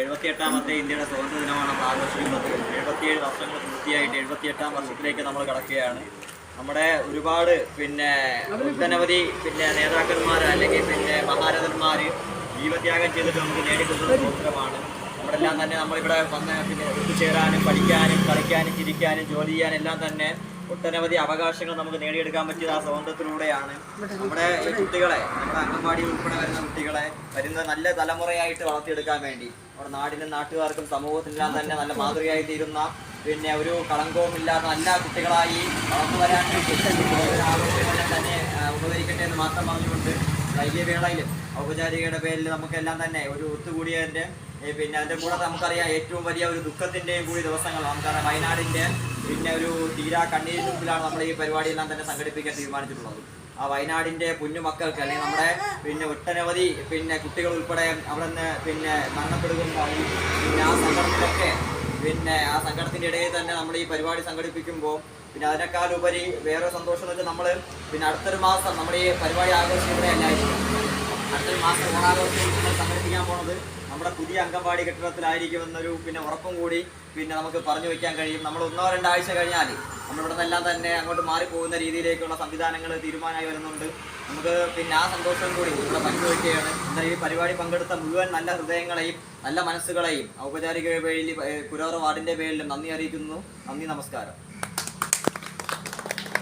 എഴുപത്തി എട്ടാമത്തെ ഇന്ത്യയുടെ സ്വാതന്ത്ര്യ ദിനമാണ് ആഘോഷിക്കുന്നത്. എഴുപത്തിയേഴ് വർഷങ്ങൾ പൂർത്തിയായിട്ട് എഴുപത്തി എട്ടാം വർഷത്തിലേക്ക് നമ്മൾ കടക്കുകയാണ്. നമ്മുടെ ഒരുപാട് പിന്നെ ഒട്ടനവധി പിന്നെ നേതാക്കന്മാർ അല്ലെങ്കിൽ പിന്നെ മഹാരഥന്മാർ ജീവത്യാഗം ചെയ്തിട്ട് നമുക്ക് നേടിക്കൊടുക്കുന്ന സ്വാതന്ത്ര്യമാണ്. നമ്മളെല്ലാം തന്നെ നമ്മളിവിടെ വന്ന് പിന്നെ ഒത്തുചേരാനും പഠിക്കാനും കളിക്കാനും ചിരിക്കാനും ജോലി ചെയ്യാനും എല്ലാം തന്നെ ഒട്ടനവധി അവകാശങ്ങൾ നമുക്ക് നേടിയെടുക്കാൻ പറ്റിയത് ആ സ്വാതന്ത്ര്യത്തിലൂടെയാണ്. നമ്മുടെ ഈ കുട്ടികളെ നമ്മുടെ അംഗൻവാടി ഉൾപ്പെടെ വരുന്ന കുട്ടികളെ വരുന്ന നല്ല തലമുറയായിട്ട് വളർത്തിയെടുക്കാൻ വേണ്ടി. നമ്മുടെ നാടിനും നാട്ടുകാർക്കും സമൂഹത്തിനെല്ലാം തന്നെ നല്ല മാതൃകയായി തീരുന്ന പിന്നെ ഒരു കളങ്കവും ഇല്ലാത്ത നല്ല കുട്ടികളായി വളർന്നു വരാൻ ആവശ്യങ്ങളെല്ലാം തന്നെ ഉപകരിക്കട്ടെ എന്ന് മാത്രം പറഞ്ഞുകൊണ്ട് വൈകിയവേളയിലും ഔപചാരികയുടെ പേരിൽ നമുക്കെല്ലാം തന്നെ ഒരു ഒത്തുകൂടിയതിന്റെ പിന്നെ അതിന്റെ കൂടെ നമുക്കറിയാം ഏറ്റവും വലിയ ഒരു ദുഃഖത്തിന്റെയും കൂടി ദിവസങ്ങൾ നമുക്കറിയാം വയനാടിന്റെ പിന്നെ ഒരു തീരാ കണ്ണീരിന് മുമ്പിലാണ് നമ്മൾ ഈ പരിപാടിയെല്ലാം തന്നെ സംഘടിപ്പിക്കാൻ തീരുമാനിച്ചിട്ടുള്ളത്. ആ വയനാടിന്റെ കുഞ്ഞുമക്കൾക്ക് അല്ലെങ്കിൽ നമ്മുടെ പിന്നെ ഒട്ടനവധി പിന്നെ കുട്ടികൾ ഉൾപ്പെടെ അവിടെ നിന്ന് പിന്നെ മരണപ്പെടുകയുണ്ടായി പിന്നെ ആ സങ്കടത്തിലൊക്കെ പിന്നെ ആ സങ്കടത്തിന്റെ ഇടയിൽ തന്നെ നമ്മൾ ഈ പരിപാടി സംഘടിപ്പിക്കുമ്പോൾ പിന്നെ അതിനേക്കാളുപരി വേറെ സന്തോഷം എന്ന് വെച്ചാൽ നമ്മൾ പിന്നെ അടുത്തൊരു മാസം നമ്മൾ ഈ പരിപാടി ആഘോഷിക്കുന്നത് അടുത്തൊരു മാസം ഓണാഘോഷം നമ്മൾ സംഘടിപ്പിക്കാൻ പോണത് നമ്മുടെ പുതിയ അംഗൻവാടി കെട്ടിടത്തിലായിരിക്കും എന്നൊരു പിന്നെ ഉറപ്പും കൂടി പിന്നെ നമുക്ക് പറഞ്ഞു വയ്ക്കാൻ കഴിയും. നമ്മൾ ഒന്നോ രണ്ടാഴ്ച കഴിഞ്ഞാൽ നമ്മളിവിടെ നിന്നെല്ലാം തന്നെ അങ്ങോട്ട് മാറിപ്പോകുന്ന രീതിയിലേക്കുള്ള സംവിധാനങ്ങൾ തീരുമാനമായി വരുന്നുണ്ട്. നമുക്ക് പിന്നെ ആ സന്തോഷം കൂടി ഇവിടെ പങ്കുവയ്ക്കുകയാണ് എന്താ ഈ പരിപാടി പങ്കെടുത്ത മുഴുവൻ നല്ല ഹൃദയങ്ങളെയും നല്ല മനസ്സുകളെയും ഔപചാരിക പേരിൽ പുരോറ വാർഡിന്റെ പേരിലും നന്ദി അറിയിക്കുന്നു. നന്ദി നമസ്കാരം.